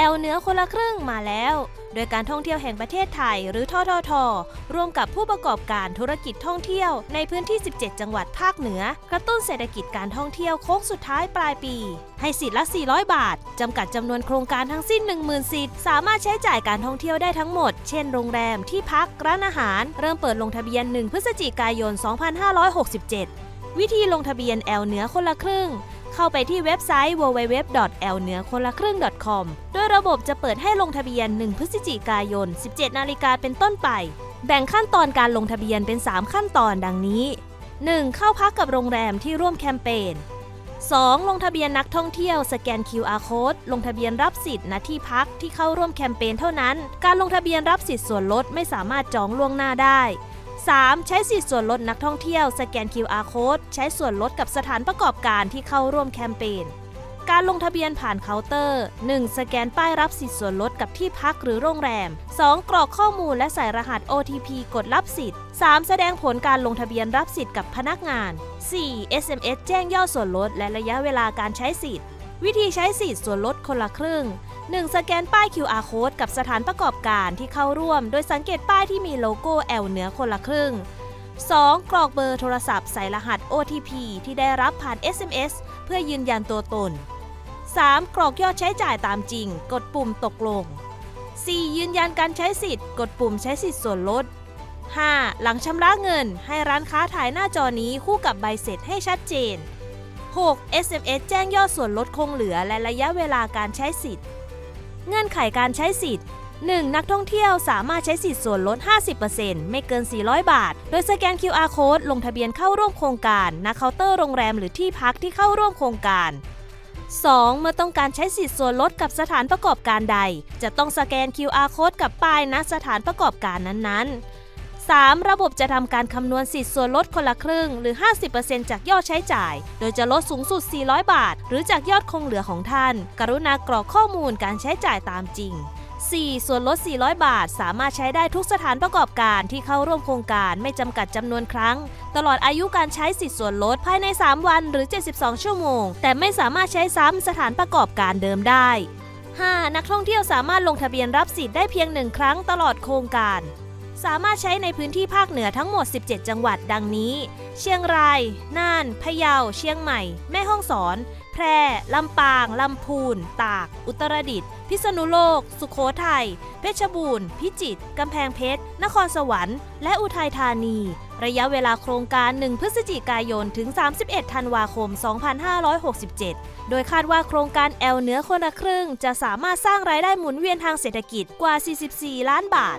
แอลเหนือคนละครึ่งมาแล้ว โดยการท่องเที่ยวแห่งประเทศไทยหรือททท ร่วมกับผู้ประกอบการธุรกิจท่องเที่ยวในพื้นที่ 17 จังหวัดภาคเหนือ กระตุ้นเศรษฐกิจการท่องเที่ยวโค้งสุดท้ายปลายปี ให้สิทธิ์ละ 400 บาท จำกัดจำนวนโครงการทั้งสิ้น 10,000 สิทธิ์ สามารถใช้จ่ายการท่องเที่ยวได้ทั้งหมด เช่น โรงแรม ที่พัก ร้านอาหาร เริ่มเปิดลงทะเบียน 1 พฤศจิกายน 2567 วิธีลงทะเบียนแอลเหนือคนละครึ่ง เข้าไปที่เว็บไซต์ www. l เหนือคนละครึ่ง .com โดยระบบจะเปิดให้ลงทะเบียน 1 พฤศจิกายน 17 นาฬิกาเป็นต้นไป แบ่งขั้นตอนการลงทะเบียนเป็น 3 ขั้นตอนดังนี้ 1. เข้าพักกับโรงแรมที่ร่วมแคมเปญ 2. ลงทะเบียนนักท่องเที่ยวสแกน QR code ลงทะเบียนรับสิทธิ์ณที่พักที่เข้าร่วมแคมเปญเท่านั้น การลงทะเบียนรับสิทธิ์ส่วนลดไม่สามารถจองล่วงหน้าได้ 3. ใช้สิทธิ์ส่วนลดนักท่องเที่ยว สแกน QR code ใช้ส่วนลดกับสถานประกอบการที่เข้าร่วมแคมเปญ การลงทะเบียนผ่านเคาน์เตอร์ 1. สแกนป้ายรับสิทธิ์ส่วนลดกับที่พักหรือโรงแรม 2. กรอกข้อมูลและใส่รหัส OTP กดรับสิทธิ์ 3. แสดงผลการลงทะเบียนรับสิทธิ์กับพนักงาน 4. SMS แจ้งยอดส่วนลดและระยะเวลาการใช้สิทธิ์ วิธีใช้สิทธิ์ส่วนลดคนละครึ่ง 1. สแกนป้าย QR code กับสถานประกอบการที่เข้าร่วม โดยสังเกตป้ายที่มีโลโก้แอลเหนือคนละครึ่ง 2. กรอกเบอร์โทรศัพท์ใส่รหัส OTP ที่ได้รับผ่าน SMS เพื่อยืนยันตัวตน 3. กรอกยอดใช้จ่ายตามจริง กดปุ่มตกลง 4. ยืนยันการใช้สิทธิ์ กดปุ่มใช้สิทธิ์ส่วนลด 5. หลังชำระเงิน ให้ร้านค้าถ่ายหน้าจอนี้คู่กับใบเสร็จให้ชัดเจน 6. SMS แจ้งยอดส่วนลดคงเหลือและระยะเวลาการใช้สิทธิ์ เงื่อนไขการใช้สิทธิ์ 1. นักท่องเที่ยวสามารถใช้สิทธิ์ส่วนลด 50%ไม่เกิน 400 บาท โดยสแกน QR code ลงทะเบียนเข้าร่วมโครงการณเคาน์เตอร์โรงแรมหรือที่พักที่เข้าร่วมโครงการ 2. เมื่อต้องการใช้สิทธิ์ส่วนลดกับสถานประกอบการใด จะต้องสแกน QR code กับป้ายณสถานประกอบการนั้นๆ 3. ระบบจะทำการคำนวณสิทธิ์ส่วนลดคนละครึ่ง หรือ 50%จากยอดใช้จ่าย โดยจะลดสูงสุด 400 บาท หรือจากยอดคงเหลือของท่าน กรุณากรอกข้อมูลการใช้จ่ายตามจริง 4. ส่วนลด 400 บาท สามารถใช้ได้ทุกสถานประกอบการที่เข้าร่วมโครงการไม่จำกัดจำนวนครั้ง ตลอดอายุการใช้สิทธิ์ส่วนลดภายใน 3 วันหรือ 72 ชั่วโมง แต่ไม่สามารถใช้ซ้ำสถานประกอบการเดิมได้ 5. นักท่องเที่ยวสามารถลงทะเบียนรับสิทธิ์ได้เพียงหนึ่งครั้งตลอดโครงการ สามารถใช้ในพื้นที่ภาคเหนือทั้งหมด 17 จังหวัดดังนี้ เชียงราย น่าน พะเยา เชียงใหม่ แม่ฮ่องสอน แพร่ ลำปาง ลำพูน ตาก อุตรดิตถ์ พิษณุโลก สุโขทัย เพชรบูรณ์ พิจิตร กำแพงเพชร นครสวรรค์ และอุทัยธานี ระยะเวลาโครงการ 1 พฤศจิกายน ถึง 31 ธันวาคม 2567 โดยคาดว่าโครงการแอลเหนือคนละครึ่ง จะสามารถสร้างรายได้หมุนเวียนทางเศรษฐกิจกว่า 44 ล้านบาท